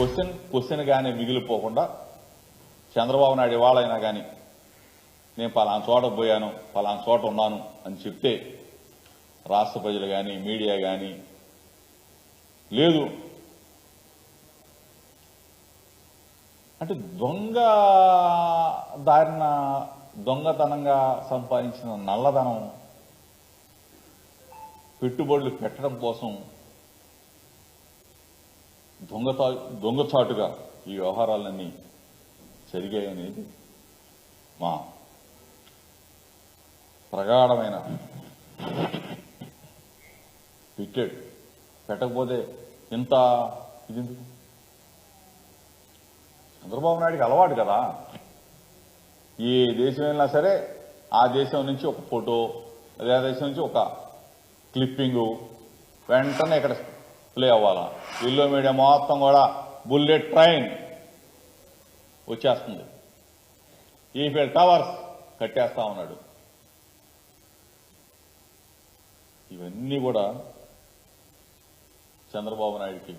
Question question కానీ మిగిలిపోకుండా చంద్రబాబు నాయుడు ఇవాళైనా కానీ నేను పలానా చోట పోయాను పలానా చోట ఉన్నాను అని చెప్తే రాష్ట్ర ప్రజలు కానీ మీడియా కానీ లేదు. అంటే దొంగ దారిన దొంగతనంగా సంపాదించిన నల్లధనం పెట్టుబడులు పెట్టడం కోసం దొంగతా దొంగచాటుగా ఈ వ్యవహారాలన్నీ జరిగాయనేది మా ప్రగాఢమైన టికెట్ పెట్టకపోతే ఇంత ఇది చంద్రబాబు నాయుడికి అలవాటు కదా. ఏ దేశం వెళ్ళినా సరే ఆ దేశం నుంచి ఒక ఫోటో అదే దేశం నుంచి ఒక క్లిప్పింగు వెంటనే ఇక్కడ ప్లే అవ్వాలా? ఇల్లో మీడియా మొత్తం కూడా బుల్లెట్ ట్రైన్ వచ్చేస్తుంది. ఈఫెల్ టవర్స్ కట్టేస్తా ఉన్నాడు. ఇవన్నీ కూడా చంద్రబాబు నాయుడికి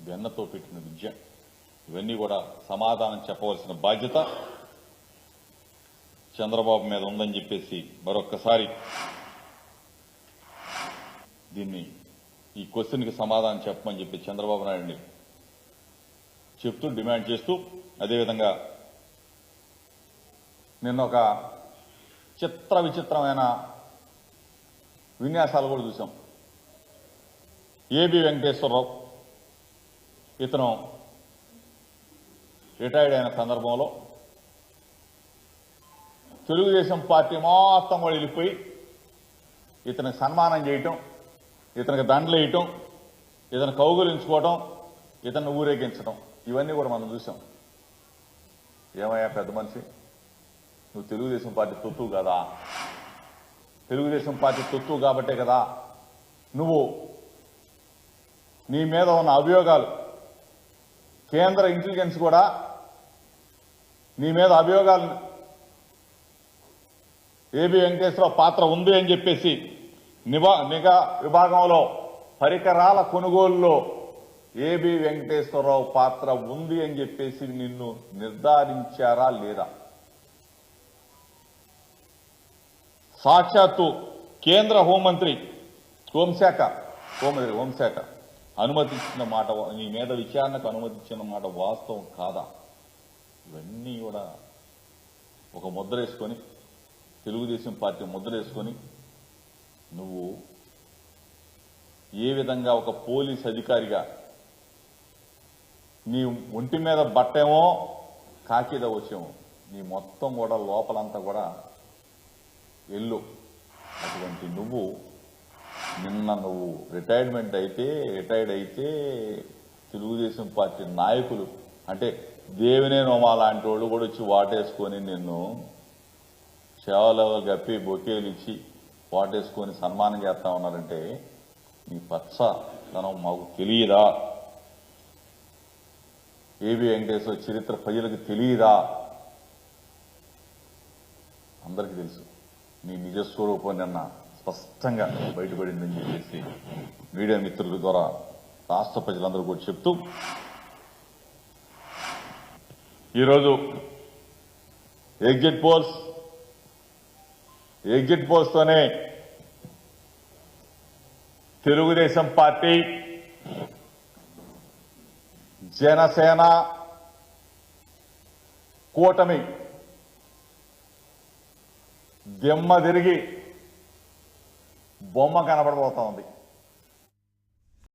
వెన్నతో పెట్టిన విద్య. ఇవన్నీ కూడా సమాధానం చెప్పవలసిన బాధ్యత చంద్రబాబు మీద ఉందని చెప్పేసి మరొక్కసారి దీన్ని ఈ క్వశ్చన్కి సమాధానం చెప్పమని చెప్పి చంద్రబాబు నాయుడిని చెప్తూ డిమాండ్ చేస్తూ అదేవిధంగా నిన్న ఒక చిత్ర విచిత్రమైన విన్యాసాలు కూడా చూసాం ఏబి వెంకటేశ్వరరావు ఇతను రిటైర్డ్ అయిన సందర్భంలో తెలుగుదేశం పార్టీ మొత్తం కూడా వెళ్ళిపోయి ఇతనికి సన్మానం చేయటం ఇతనికి దండలు వేయటం ఇతను కౌగులించుకోవటం ఇతన్ని ఊరేగించడం ఇవన్నీ కూడా మనం చూసాం. ఏమయ్యా పెద్ద మనిషి? నువ్వు తెలుగుదేశం పార్టీ తొత్తు కదా. తెలుగుదేశం పార్టీ తొత్తు కాబట్టే కదా. నువ్వు నీ మీద ఉన్న అభియోగాలు కేంద్ర ఇంటెలిజెన్స్ కూడా నీ మీద అభియోగాలు. ఏబి వెంకటేశ్వరరావు పాత్ర ఉంది అని చెప్పేసి నివా నిఘా విభాగంలో పరికరాల కొనుగోలులో ఏబి వెంకటేశ్వరరావు పాత్ర ఉంది అని చెప్పేసి నిన్ను నిర్ధారించారా లేదా? సాక్షాత్తు కేంద్ర హోంమంత్రి హోంశాఖ హోంమంత్రి హోంశాఖ అనుమతించిన మాట నీ మీద విచారణకు అనుమతించిన మాట వాస్తవం కాదా? ఇవన్నీ కూడా ఒక ముద్రేసుకొని తెలుగుదేశం పార్టీ ముద్రేసుకొని నువ్వు ఏ విధంగా ఒక పోలీస్ అధికారిగా నీ ఒంటి మీద బట్టేమో కాకిద వచ్చేమో నీ మొత్తం కూడా లోపలంతా కూడా ఎల్లు. అటువంటి నువ్వు నిన్న నువ్వు రిటైర్మెంట్ అయితే రిటైర్డ్ అయితే తెలుగుదేశం పార్టీ నాయకులు అంటే దేవినే నోమా లాంటి వాళ్ళు కూడా వచ్చి వాటేసుకొని నిన్ను సేవలు గప్పి బొకేలు ఇచ్చి వాటేసుకొని సన్మానం చేస్తా ఉన్నారంటే మీ పచ్చదనం మాకు తెలియదా? ఏబి వెంకటేశ్వర చరిత్ర ప్రజలకు తెలియదా? అందరికీ తెలుసు. మీ నిజస్వరూపం నిన్న స్పష్టంగా బయటపడిందని చెప్పేసి మీడియా మిత్రుల ద్వారా రాష్ట్ర ప్రజలందరూ కూడా చెప్తూ ఈరోజు ఎగ్జిట్ పోల్స్ ఎగ్జిట్ పోల్స్తోనే తెలుగుదేశం పార్టీ జనసేన కూటమి దిమ్మ తిరిగి బొమ్మ కనపడబోతా ఉంది